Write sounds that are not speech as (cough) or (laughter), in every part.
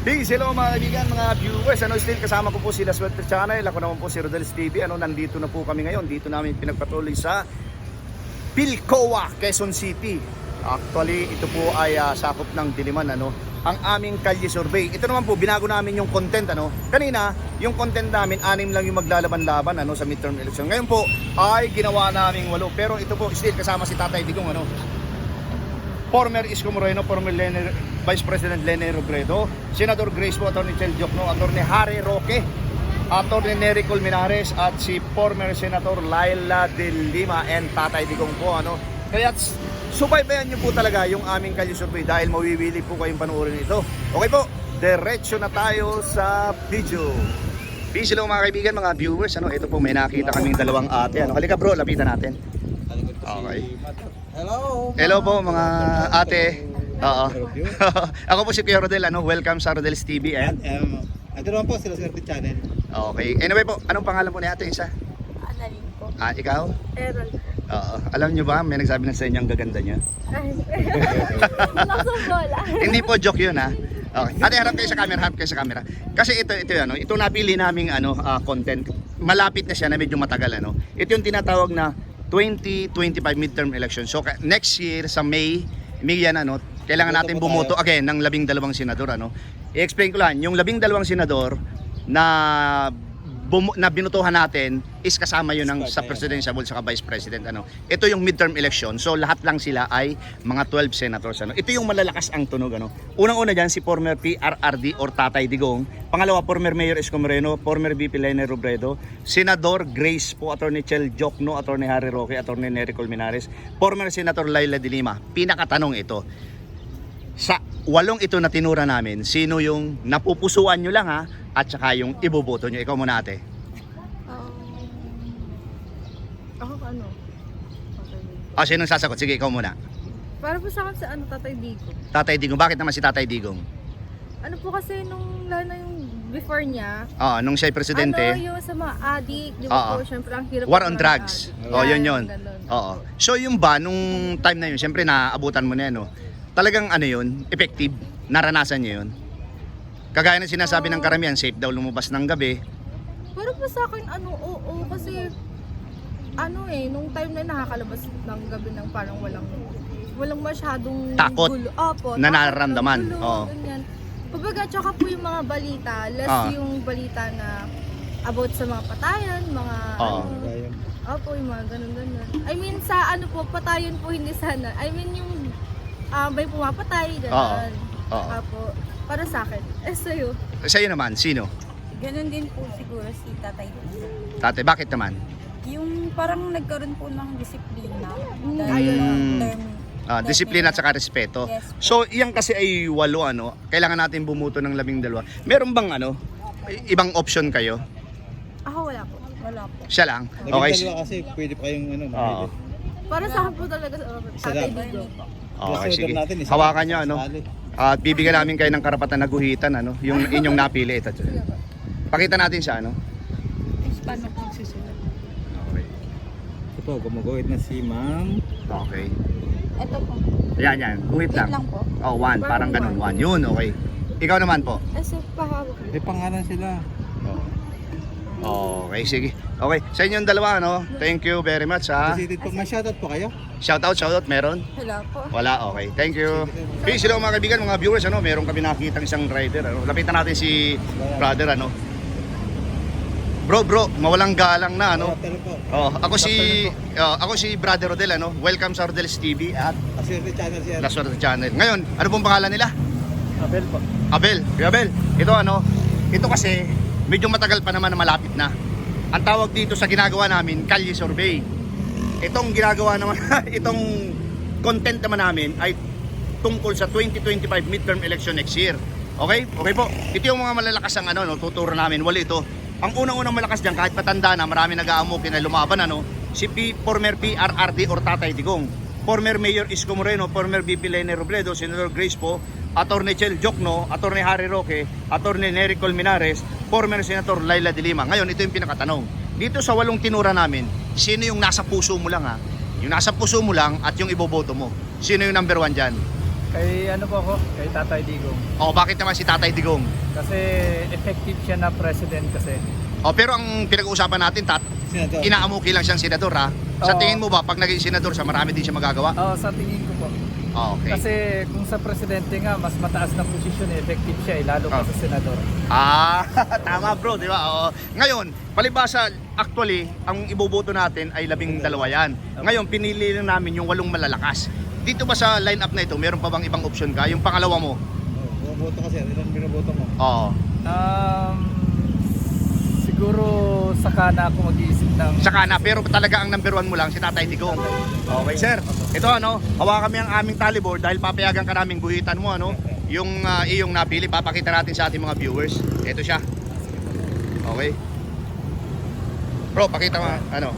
Peace, hello mga kaibigan, mga viewers. Ano, still kasama ko po sila Swerte Channel. Ako naman po si Rodel's TV. Ano, nandito na po kami ngayon. Dito namin pinagpatuloy sa Pilcoa, Quezon City. Actually, ito po ay ah, sakop ng Diliman, ano, ang aming kalye survey. Ito naman po, binago namin yung content, ano. Kanina, yung content namin, anim lang yung maglalaban-laban, ano, sa midterm election. Ngayon po, ay ginawa namin walo. Pero ito po, still kasama si Tatay Digong, ano, former Isko Moreno, former Lene, Vice President Lene Robredo, Senador Grace po, Atty. Chel Jokno, Atty. Harry Roque, Atty. Nery Colmenares at si former Senator Laila De Lima and Tatay Digong po. Ano? Kaya subaybayan niyo po talaga yung aming kalye survey dahil mawiwili po kayong panoorin ito. Okay po, diretso na tayo sa video. Peace hello mga kaibigan, mga viewers. Ano, ito po may nakita kaming dalawang ate. Ano, halika bro, lapitan natin. Okay. Hello. Hello po mga ate. (laughs) Oo. Ako po si Kuya Rodel, ano, welcome sa Rodel's TV and Um, ito naman po sila Swerte Channel. Okay. Anyway po, anong pangalan po ni ate isa? Annalyn po. Ah, ikaw? Errol. Oo. Alam niyo ba, may nagsabi na sa inyo ang gaganda niya? Ay. (laughs) Nasa bola. Hindi po joke 'yun ha. Okay. Ate, harap kayo sa camera, harap kayo sa camera. Kasi ito, ito ano, ito napili naming ano, ah, content. Malapit na siya na medyo matagal ano. Ito yung tinatawag na 2025 midterm election. So ka- next year sa May, May yan ano, kailangan natin Bumoto again ng labing dalawang senador ano. I-explain ko lang, yung labing dalawang senador na bumu- na binutuhan natin is kasama yun ng sa presidential sa vice president ano. Ito yung midterm election. So lahat lang sila ay mga 12 senators ano. Ito yung malalakas ang tunog ano. Unang-una diyan si former PRRD or Tatay Digong, pangalawa former Mayor Isko Moreno, former VP Lene Robredo, Senador Grace po, Attorney Chel Jokno, Attorney Harry Roque, Attorney Nery Colmenares, former Senator Laila de Lima. Pinakatanong ito, sa walong ito na tinura namin, sino yung napupusuan nyo lang ha, at saka yung iboboto nyo. Ikaw muna ate. Um, ako ano? Digo. O, sino sasagot? Sige, ikaw muna. Para po sa akin sa ano, Tatay Digo. Tatay Digong. Bakit naman si Tatay Digong? Ano po kasi nung, lalo na yung before niya, Oo, nung siya'y presidente. ano yung sa mga addict, di ba Oo. po, syempre ang hirap War on drugs. addict. Oh, yun Yan, yun. ganun. Oo. So yung ba, nung time na yun, siyempre naaabutan mo na yan, no? Talagang ano yun, effective. Naranasan niyo yun. Kagaya ng sinasabi ng karamihan, safe daw lumabas ng gabi. Pero po sa akin, ano, oo, kasi, ano eh, nung time na nakakalabas ng gabi ng parang walang, walang masyadong Takot gulo. Opo, na takot, nararamdaman. gulo, Oo. ganyan. Kumbaga, tsaka po yung mga balita, less Ah. yung balita na about sa mga patayan, mga Oo. ano, Ayun. opo, yung mga ganun-ganun. I mean, sa ano po, patayan po hindi sana. I mean, yung ah, may pumapatay, ganun. Oo. Opo, para sa akin. Eh, sa'yo. Sa'yo naman, sino? Ganun din po siguro si Tatay Dino. Tate, bakit naman? Yung parang nagkaroon po ng disiplina. Mm, Dahil yung term. Ah, disiplina at saka respeto. Yes po. So, iyan kasi ay walo ano. Kailangan natin bumuto ng labing dalawa. Meron bang ano? i- Ibang option kayo? Ako wala po. Wala po. Siya lang. Naging Okay. dalawa kasi pwede pa kayong ano, Oo. mamili. Para sa akin po talaga, uh, Tatay. Digo. Okay, sige. natin, Hawakan nyo ano. At bibigyan namin kayo ng karapatan na guhitan ano, yung inyong napili ito. Pakita natin siya ano. Paano po susunod? Okay. Ito po, gumuguhit na si ma'am. Okay. Ito po. Yan yan, guhit lang. lang po. Oh, one, parang ganun, one. Yun, okay. Ikaw naman po. Eh, so, pahawak. May pangalan sila. Okay, sige. Okay, sa inyong dalawa ano. Thank you very much ha. Visited po. May shoutout po kayo? Shout out, shout out, meron? Wala po. Wala, okay. Thank you. Peace hello mga kaibigan, mga viewers, ano, meron kami nakikita isang rider, ano. Lapitan natin si brother, ano. Bro, bro, mawalang galang na, ano. Oh, ako si oh, ako si Brother Rodel, ano. Welcome sa Rodel's TV at Aswerte Channel siya. La Suerte Channel. Ngayon, ano pong pangalan nila? Abel po. Abel. Abel, ito ano, ito kasi medyo matagal pa naman na malapit na. Ang tawag dito sa ginagawa namin, Kalye Survey. Itong ginagawa naman, (laughs) itong content naman namin ay tungkol sa 2025 midterm election next year. Okay? Okay po. Ito yung mga malalakas ang ano, no, tuturo namin. Wala ito. Ang unang-unang malakas diyan kahit matanda na, marami nag-aamukin na lumaban ano, si P, former PRRD or Tatay Digong. Former Mayor Isko Moreno, former VP Lene Robredo, Senator Grace po, Attorney Chel Jokno, Attorney Harry Roque, Attorney Nery Colmenares, former Senator Laila de Lima. Ngayon, ito yung pinakatanong. Dito sa walong tinura namin, sino yung nasa puso mo lang ha? Yung nasa puso mo lang at yung iboboto mo. Sino yung number one dyan? Kay ano po ako? Kay Tatay Digong. O, bakit naman si Tatay Digong? Kasi effective siya na president kasi. O, pero ang pinag-uusapan natin, tat, Senador. inaamuki lang siyang senador ha. Sa Oo. tingin mo ba, pag naging senador siya, marami din siya magagawa? Oo, sa tingin ko po. Ah, Okay. Kasi kung sa presidente nga, mas mataas na posisyon, eh, effective siya eh, lalo pa Ah. sa senador. Ah, (laughs) tama bro, di ba? Oo. Ngayon, palibasa, actually, ang iboboto natin ay labing dalawa yan. Ngayon, pinili lang namin yung walong malalakas. Dito ba sa lineup na ito, meron pa bang ibang option ka? Yung pangalawa mo? Oh, Bumoboto ka sir. Ilan binoboto mo? Oo. Um, siguro saka na ako mag-iisip ng... Saka na, pero talaga ang number one mo lang, si Tatay Digong. Okay, sir. Ito ano, hawa kami ang aming tallyboard dahil papayagan ka namin guhitan mo ano, yung ah, iyong napili, papakita natin sa ating mga viewers. Ito siya. Okay. Bro, pakita mo, ano.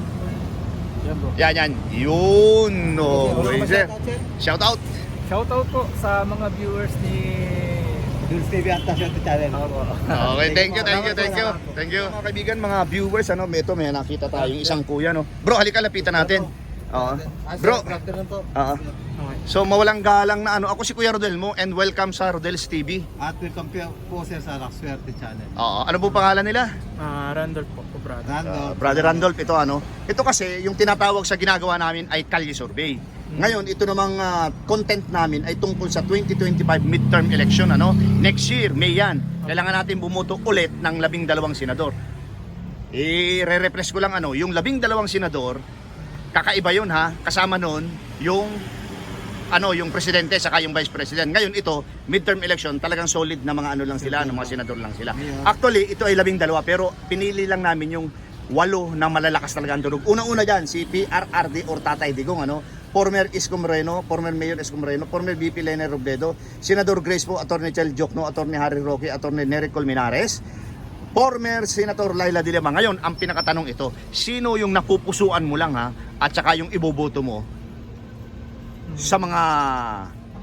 Yan bro. Yan, yan. Yun. Okay, sir. Shout out. Shoutout po sa mga viewers ni... Dulce TV at Swerte Channel. Okay, thank you, thank you, thank you. Thank you. Mga kaibigan, mga viewers, ano, ito may nakita tayong isang kuya, no. Bro, halika lapitan natin. Oo. Bro, lang to. Oo. So mawalang galang na ano, ako si Kuya Rodel mo and welcome sa Rodel's TV. At welcome po sir sa Rock Swerte Channel. Oo, ano po pangalan nila? Ah, Randolph po, brother. Rando. Uh, Brother Randolph, ito ano. Ito kasi yung tinatawag sa ginagawa namin ay Kalye Survey. Ngayon, ito namang ah, content namin ay tungkol sa 2025 midterm election ano. Next year, May yan. Kailangan natin bumoto ulit ng labing dalawang senador. I-re-repress ko lang ano, yung labing dalawang senador, kakaiba yun ha. Kasama nun yung ano yung presidente saka yung vice president. Ngayon ito, midterm election, talagang solid na mga ano lang sila, ng mga senador lang sila. Actually, ito ay labing dalawa pero pinili lang namin yung walo na malalakas talaga ang durog. Una-una dyan, si PRRD or Tatay Digong, ano? Former Isko Moreno, former Mayor Isko Moreno, former VP Lene Robledo, Senador Grace po, Attorney Chel Jokno, Attorney Harry Roque, Attorney Nery Colmenares, former Senator Laila De Lima. Ngayon, ang pinakatanong ito, sino yung napupusuan mo lang ha, at saka yung iboboto mo sa mga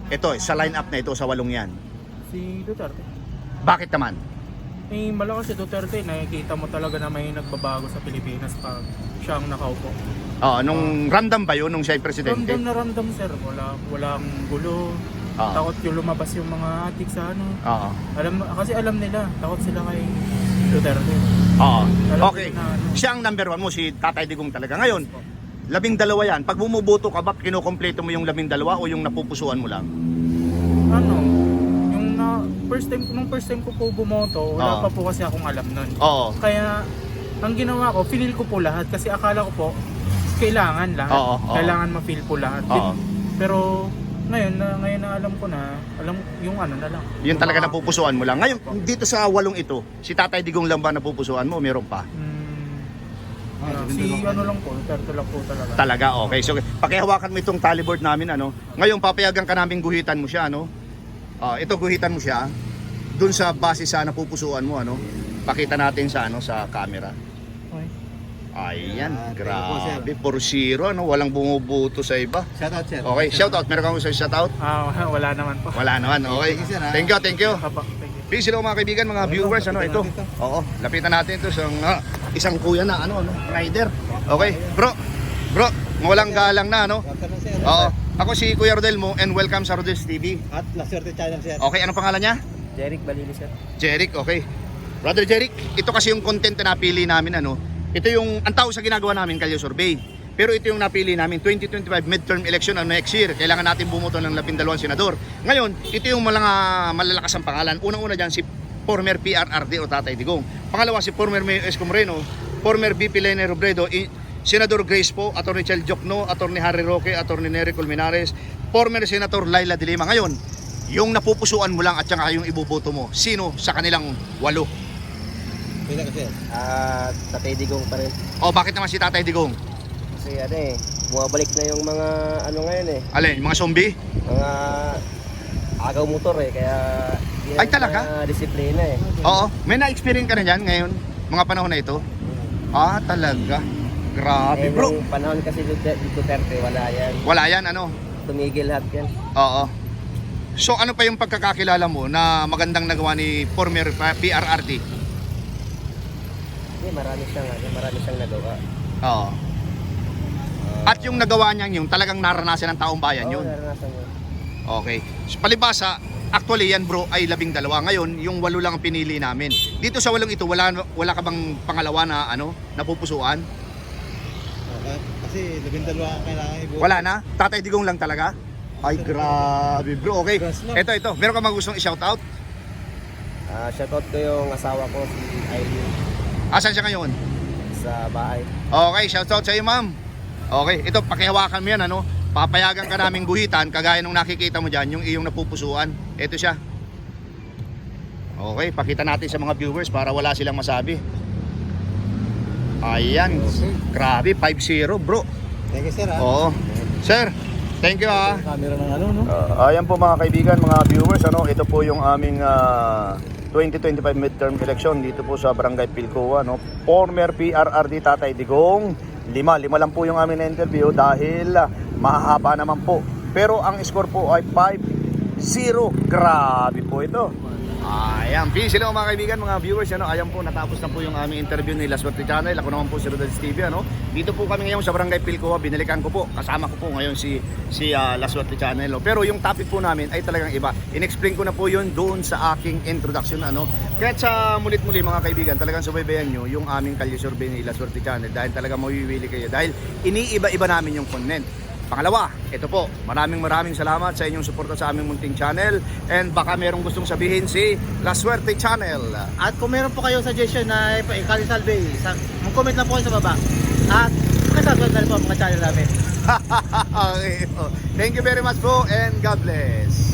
ito sa lineup na ito sa walong yan. Si Duterte. Bakit naman? Eh, malakas si Duterte. Nakikita mo talaga na may nagbabago sa Pilipinas pag siya ang nakaupo. Oo, nung ramdam ba yun nung siya ay presidente? Ramdam na ramdam, sir. Wala, walang gulo. Oo. Takot yung lumabas yung mga atik sa ano. Oo. Alam, kasi alam nila, takot sila kay Duterte. Oo. Alam Okay. nila na ano. Siya ang number one mo, si Tatay Digong talaga. Ngayon, labing dalawa yan. Pag bumuboto ka ba, kinukompleto mo yung labing dalawa o yung napupusuan mo lang? Ano, first time, nung first time ko po bumoto, wala Oo. pa po kasi akong alam nun. Oo. Kaya, ang ginawa ko, finil ko po lahat kasi akala ko po, kailangan lahat. Oo, oo. Kailangan ma-feel po lahat. Oo. Pero, ngayon na ngayon na alam ko na, alam yung ano na lang. Yun Yung talaga mga- napupusuan mo lang. Ngayon, dito sa walong ito, si Tatay Digong lang ba napupusuan mo meron pa? Hmm, Ah, ano, si ano lang po, Duterte lang po talaga. Talaga, okay. So, pakihawakan mo itong tallyboard namin, ano. Ngayon, papayagan ka namin guhitan mo siya, ano. Ah, ito, guhitan mo siya. Doon sa base sa napupusuan mo, ano. Pakita natin sa, ano, sa camera. Okay. Ayan, sir. grabe. For zero, ano. Walang bumubuto sa iba. Shout out sir. Okay, shout out. Meron kang gusto shout out? Ah, wala naman po. Wala naman, okay. Thank you. Thank you. Peace hello mga kaibigan, mga viewers, ano ito? Oo, lapitan natin ito sa ah, isang kuya na ano, ano, rider. Okay, bro. Bro, mawalang galang na ano. Oo. Ako si Kuya Rodel mo and welcome sa Rodel's TV. At La Swerte Channel sir. Okay, anong pangalan niya? Jeric Balili, sir. Jeric, okay. Brother Jeric, ito kasi yung content na napili namin ano. Ito yung ang tao sa ginagawa namin kalye survey. Pero ito yung napili namin 2025 midterm election ano next year. Kailangan natin bumoto ng 12 senador. Ngayon, ito yung mga malalakas ang pangalan. Unang-una diyan si former PRRD o Tatay Digong. Pangalawa si former Mayor Esco Moreno, former VP Lene Robredo, Senador Grace po, Attorney Chel Jokno, Attorney Harry Roque, Attorney Nery Colmenares, former Senator Laila De Lima. Ngayon, yung napupusuan mo lang at saka yung iboboto mo, sino sa kanilang walo? Pila ka sir. Ah, Tatay Digong pa rin. O bakit naman si Tatay Digong? Kasi ano eh, bumabalik na yung mga ano ngayon eh, Alin, yung mga zombie? mga agaw motor eh, kaya hindi Ay, talaga? na disiplina eh. Oo. May na-experience ka na dyan ngayon, mga panahon na ito? Ah, talaga. Grabe Eh, bro. panahon kasi Duterte, wala yan. Wala yan, ano? Tumigil lahat yan. Oo. So ano pa yung pagkakakilala mo na magandang nagawa ni former uh, PRRD? Hindi, marami siyang, ano, marami siyang nagawa. Oo. At yung nagawa niya yung talagang naranasan ng taong bayan Oo, yun. naranasan mo. Okay. So, palibasa, actually yan bro ay labing dalawa. Ngayon, yung walo lang ang pinili namin. Dito sa walong ito, wala, wala ka bang pangalawa na ano, napupusuan? Okay. Kasi labing dalawa ang kailangan ibuo. Wala na? Tatay Digong lang talaga? Ay, grabe bro. Okay. Ito, ito. Meron ka bang gustong i-shoutout? Ah, shoutout ko yung asawa ko, si Eileen, Asan siya ngayon? sa bahay. Okay, shoutout sa iyo, ma'am. Okay, ito, pakihawakan mo yan, ano? Papayagan ka naming guhitan, kagaya nung nakikita mo dyan, yung iyong napupusuan. Ito siya. Okay, pakita natin sa mga viewers para wala silang masabi. Ayan. Grabe, 5-0, bro. Thank you, sir. ah. Oo. Sir, thank you ah. Camera ng ano, no? Uh, ayan po mga kaibigan, mga viewers, ano, ito po yung aming ah, 2025 midterm election dito po sa Barangay Pilcoa, no. Former PRRD Tatay Digong, lima, lima lang po yung aming na-interview dahil ah, mahahaba naman po. Pero ang score po ay 5-0. Grabe po ito. Ayan, peace hello mga kaibigan, mga viewers. Ano, ayan po, natapos na po yung aming interview ni La Suerte Channel. Ako naman po si Rodel TV. Ano. Dito po kami ngayon sa Barangay Pilcoa. Binalikan ko po. Kasama ko po ngayon si, si ah, La Suerte Channel. no. Pero yung topic po namin ay talagang iba. In-explain ko na po yun doon sa aking introduction. Ano. Kaya sa mulit-muli mga kaibigan, talagang subaybayan nyo yung aming kalye survey ni La Suerte Channel dahil talagang mawiwili kayo. Dahil iniiba-iba namin yung content. Pangalawa, ito po, maraming maraming salamat sa inyong suporta sa aming munting channel and baka merong gustong sabihin si La Suerte Channel. At kung meron po kayong suggestion na ikali salve, sa, comment lang po kayo sa baba. At kasaswag na rin po ang mga channel namin. (laughs) okay. Thank you very much po and God bless.